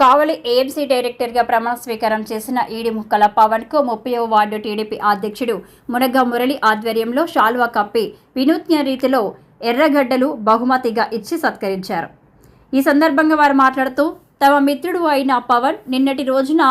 కావలి AMC డైరెక్టర్గా ప్రమాణ స్వీకారం చేసిన ఈడి ముక్కల పవన్కు ముప్పై వార్డు టీడీపీ అధ్యక్షుడు మునగ మురళి ఆధ్వర్యంలో షాల్వా కప్పి వినూత్న రీతిలో ఎర్రగడ్డలు బహుమతిగా ఇచ్చి సత్కరించారు. ఈ సందర్భంగా వారు మాట్లాడుతూ తమ మిత్రుడు అయిన పవన్ నిన్నటి రోజున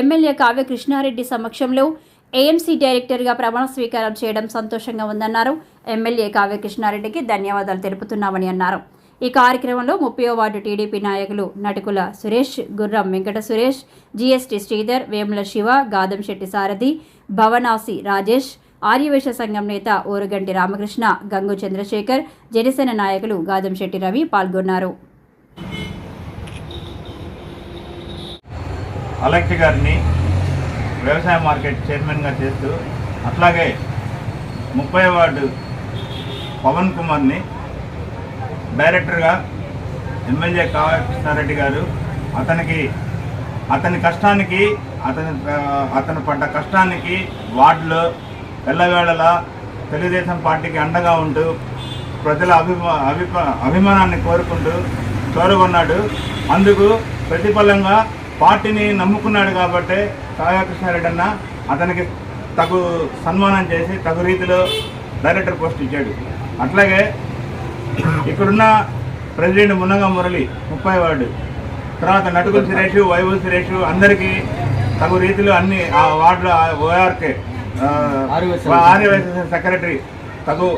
ఎమ్మెల్యే కావ్య కృష్ణారెడ్డి సమక్షంలో ఏఎంసీ డైరెక్టర్గా ప్రమాణ స్వీకారం చేయడం సంతోషంగా ఉందన్నారు. ఎమ్మెల్యే కావ్య కృష్ణారెడ్డికి ధన్యవాదాలు తెలుపుతున్నామని అన్నారు. ఈ కార్యక్రమంలో ముప్పై వార్డు టీడీపీ నాయకులు నటుకుల సురేష్ గుర్రం వెంకట సురేష్ జీఎస్టీ శ్రీధర్ వేముల శివ గాదంశెట్టి సారథి భవనాసి రాజేష్ ఆర్యవేశ సంఘం నేత ఊరుగంటి రామకృష్ణ గంగు చంద్రశేఖర్ జనసేన నాయకులు గాదంశెట్టి రవి పాల్గొన్నారు. అలెక్ట్ గారిని వ్యవసాయ మార్కెట్ చైర్మన్గా చేస్తూ అట్లాగే ముప్పై వార్డు పవన్ కుమార్ని డైరెక్టర్గా ఎమ్మెల్యే కావ్య గారు. అతనికి అతని కష్టానికి అతని అతను పడ్డ కష్టానికి వార్డులో ఎల్లవేళలా తెలుగుదేశం పార్టీకి అండగా ఉంటూ ప్రజల అభిమా అభిప అభిమానాన్ని కోరుకుంటూ కోరుకున్నాడు అందుకు ప్రతిఫలంగా పార్టీని నమ్ముకున్నాడు కాబట్టి కావ్యకృష్ణారెడ్డి అన్న అతనికి తగు సన్మానం చేసి తగు రీతిలో డైరెక్టర్ పోస్ట్ ఇచ్చాడు. అట్లాగే ఇక్కడున్న ప్రెసిడెంట్ మున్నగ మురళి ముప్పై వార్డు. తర్వాత నటుకుల సురేష్ వైభవ్ సురేష్ అందరికీ తగు రీతిలో అన్ని ఆ వార్డులో ఓఆర్కే ఆర్యవైశ్య సెక్రటరీ. తగు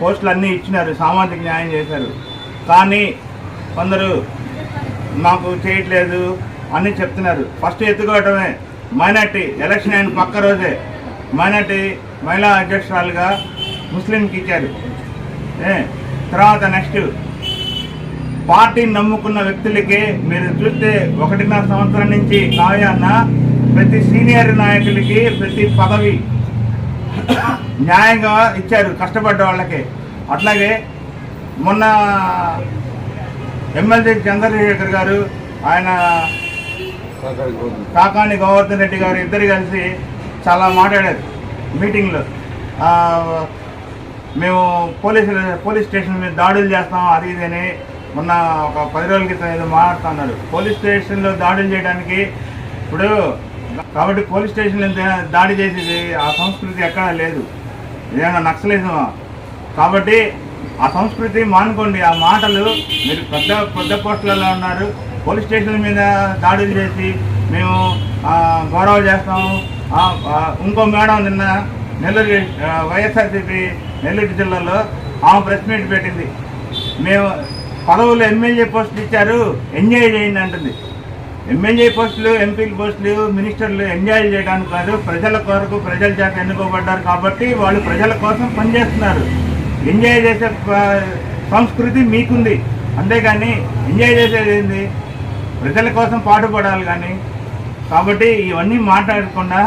పోస్టులు అన్నీ ఇచ్చినారు సామాజిక న్యాయం చేశారు. కానీ కొందరు మాకు చేయట్లేదు అని చెప్తున్నారు. ఫస్ట్ ఎత్తుకోవటమే. మైనార్టీ ఎలక్షన్ అయిన పక్క రోజే మైనార్టీ మహిళా అధ్యక్షురాలుగా ముస్లింకి ఇచ్చారు. ఏ? తర్వాత నెక్స్ట్ పార్టీని నమ్ముకున్న వ్యక్తులకి మీరు చూస్తే ఒకటిన్నర సంవత్సరం నుంచి కావ్యాన్న ప్రతి సీనియర్ నాయకులకి ప్రతి పదవి న్యాయంగా ఇచ్చారు కష్టపడ్డ వాళ్ళకి. అట్లాగే మొన్న ఎమ్మెల్సీ చంద్రశేఖర్ గారు ఆయన కాకాని గోవర్ధన్ రెడ్డి గారు ఇద్దరు కలిసి చాలా మాట్లాడారు మీటింగ్లో. మేము పోలీసులు పోలీస్ స్టేషన్ మీద దాడులు చేస్తాం అది ఇదని మొన్న ఒక పది రోజుల క్రితం ఏదో మాట్లాడుతున్నారు పోలీస్ స్టేషన్లో దాడులు చేయడానికి ఇప్పుడు కాబట్టి పోలీస్ స్టేషన్లో దాడి చేసేది ఆ సంస్కృతి ఎక్కడా లేదు. ఏదైనా నక్సలిజమా? కాబట్టి ఆ సంస్కృతి మానుకోండి. ఆ మాటలు మీరు పెద్ద పెద్ద పోస్టులలో ఉన్నారు. పోలీస్ స్టేషన్ల మీద దాడులు చేసి మేము ఆ, గౌరవ చేస్తాము. ఇంకో మేడం నిన్న నెల్లూరు వైఎస్ఆర్సీపీ నెల్లూరు జిల్లాలో ఆమె ప్రెస్ మీట్ పెట్టింది. మేము పదవులు ఎమ్మెల్యే పోస్టులు ఇచ్చారు ఎంజాయ్ చేయండి అంటుంది. ఎమ్మెల్యే పోస్టులు ఎంపీల పోస్టులు మినిస్టర్లు ఎంజాయ్ చేయడానికి కాదు ప్రజల కొరకు ప్రజల చేత ఎన్నుకోబడ్డారు కాబట్టి వాళ్ళు ప్రజల కోసం పనిచేస్తున్నారు. ఎంజాయ్ చేసే సంస్కృతి మీకుంది. అంతేగాని ఎంజాయ్ చేసేది ఏంది? ప్రజల కోసం పాటుపడాలి కానీ. కాబట్టి ఇవన్నీ మాట్లాడకుండా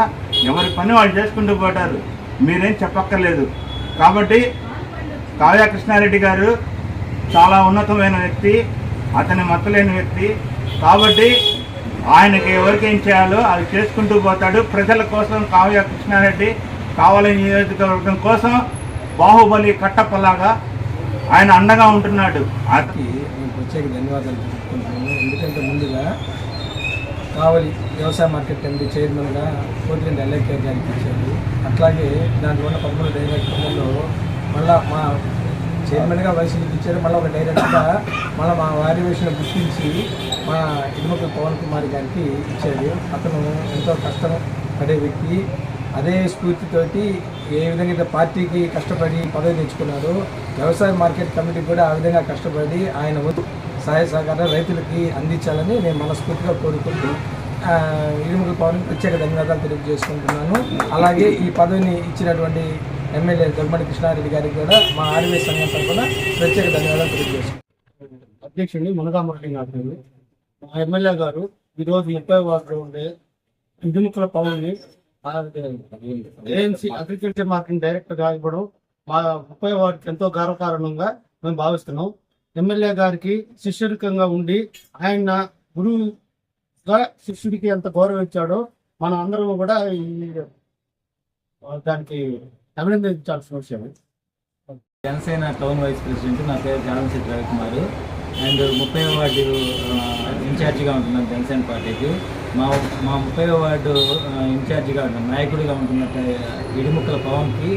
ఎవరి పని వాళ్ళు చేసుకుంటూ పోతారు. మీరేం చెప్పక్కర్లేదు. కాబట్టి కావ్య కృష్ణారెడ్డి గారు చాలా ఉన్నతమైన వ్యక్తి అతని మత్తలేని వ్యక్తి. కాబట్టి ఆయనకి ఎవరికేం చేయాలో అది చేసుకుంటూ పోతాడు. ప్రజల కోసం కావ్య కృష్ణారెడ్డి కావాలని నియోజకవర్గం కోసం బాహుబలి కట్టపలాగా ఆయన అండగా ఉంటున్నాడు. ఆ- ప్రత్యేక ధన్యవాదాలు తెలుపుకుంటున్నాను. ఎందుకంటే ముందుగా కావలి వ్యవసాయ మార్కెట్ కమిటీ చైర్మన్గా కోటిరెడ్డి ఎల్ఐకే గారికి ఇచ్చారు. అట్లాగే దాంట్లో ఉన్న పదమూడు డైరెక్టర్లలో మళ్ళా మా చైర్మన్గా వైసీపీకి ఇచ్చారు. మళ్ళీ ఒక డైరెక్టర్గా మళ్ళీ మా వారి విషయంలో గుర్తించి మా ఇడుమక పవన్ కుమార్ గారికి ఇచ్చారు. అతను ఎంతో కష్టం పడే వ్యక్తి. అదే స్ఫూర్తితోటి ఏ విధంగా అయితే పార్టీకి కష్టపడి పదవి తెచ్చుకున్నారో వ్యవసాయ మార్కెట్ కమిటీ కూడా ఆ విధంగా కష్టపడి ఆయన సహాయ సహకారం రైతులకి అందించాలని నేను మనస్ఫూర్తిగా కోరుకుంటూ ఇరుముల పవన్ ప్రత్యేక ధన్యవాదాలు తెలియజేసుకుంటున్నాను. అలాగే ఈ పదవిని ఇచ్చినటువంటి ఎమ్మెల్యే దొమ్మడి కృష్ణారెడ్డి గారికి కూడా మా ఆర్వీ సంఘం తరఫున ప్రత్యేక ధన్యవాదాలు తెలియజేసుకుంటున్నాను. అధ్యక్షుడిని మునగామరెడ్డి గారు మా ఎమ్మెల్యే గారు ఈరోజు ముప్పై వార్డులో ఉండే ఇందుముక్కల పవన్ని ఏఎన్సీ అగ్రికల్చర్ మార్కెట్ డైరెక్టర్గా ఇవ్వడం మా ముప్పై వారికి ఎంతో గర్వకారణంగా మేము భావిస్తున్నాం. ఎమ్మెల్యే గారికి శిష్యుడికంగా ఉండి ఆయన గురువు శిష్యుడికి ఎంత గౌరవం ఇచ్చాడో మనం అందరం కూడా ఈ దానికి అభినందించాల్సిన విషయం జనసేన టౌన్ వైస్ ప్రెసిడెంట్ నా పేరు జానంశెట్టి రవికుమార్. అండ్ ముప్పై వార్డు ఇన్ఛార్జిగా ఉంటున్నాను జనసేన పార్టీకి. మా మా ముప్పై వార్డు ఇన్ఛార్జిగా ఉంటున్న నాయకుడిగా ఉంటున్న ఇడిముక్కల పవన్కి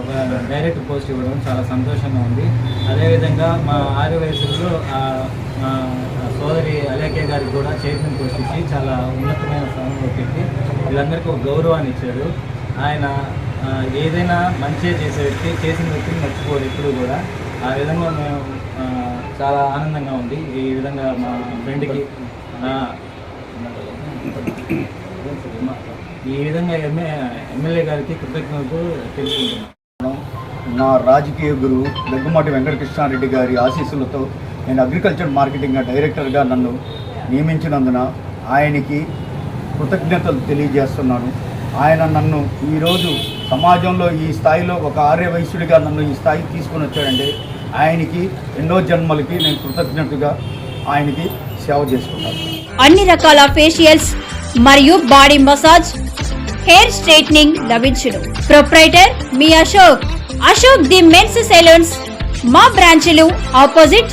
ఒక డైరెక్ట్ పోస్ట్ ఇవ్వడం చాలా సంతోషంగా ఉంది. అదేవిధంగా మా ఆరు వయసులో సోదరి అలేఖ్య గారికి కూడా చైర్మన్ పోస్ట్ ఇచ్చి చాలా ఉన్నతమైన స్థానంలో పెట్టి వీళ్ళందరికీ ఒక గౌరవాన్ని ఇచ్చారు. ఆయన ఏదైనా మంచిగా చేసే వ్యక్తి చేసిన వ్యక్తిని మర్చిపోరు ఎప్పుడు కూడా. ఆ విధంగా మేము చాలా ఆనందంగా ఉంది. ఈ విధంగా మా ఫ్రెండ్కి ఈ విధంగా ఎంఏ ఎమ్మెల్యే గారికి కృతజ్ఞతలు తెలుసుకుంటున్నాం నా రాజకీయ గురువు దగ్గుమాటి వెంకటకృష్ణారెడ్డి గారి ఆశీస్సులతో నేను అగ్రికల్చర్ మార్కెటింగ్ డైరెక్టర్గా నన్ను నియమించినందున ఆయనకి కృతజ్ఞతలు తెలియజేస్తున్నాను. ఆయన నన్ను ఈరోజు సమాజంలో ఈ స్థాయిలో ఒక ఆర్య వైశ్యుడిగా నన్ను ఈ స్థాయికి తీసుకుని వచ్చాడంటే ఆయనకి ఎన్నో జన్మలకి నేను కృతజ్ఞతగా ఆయనకి సేవ చేసుకున్నాను. అన్ని రకాల ఫేషియల్స్ మరియు బాడీ మసాజ్ హెయిర్ స్ట్రైట్నింగ్ లభించును. Proprietor me Ashok. Ashok the mens salons మా బ్రాంచ్లు opposite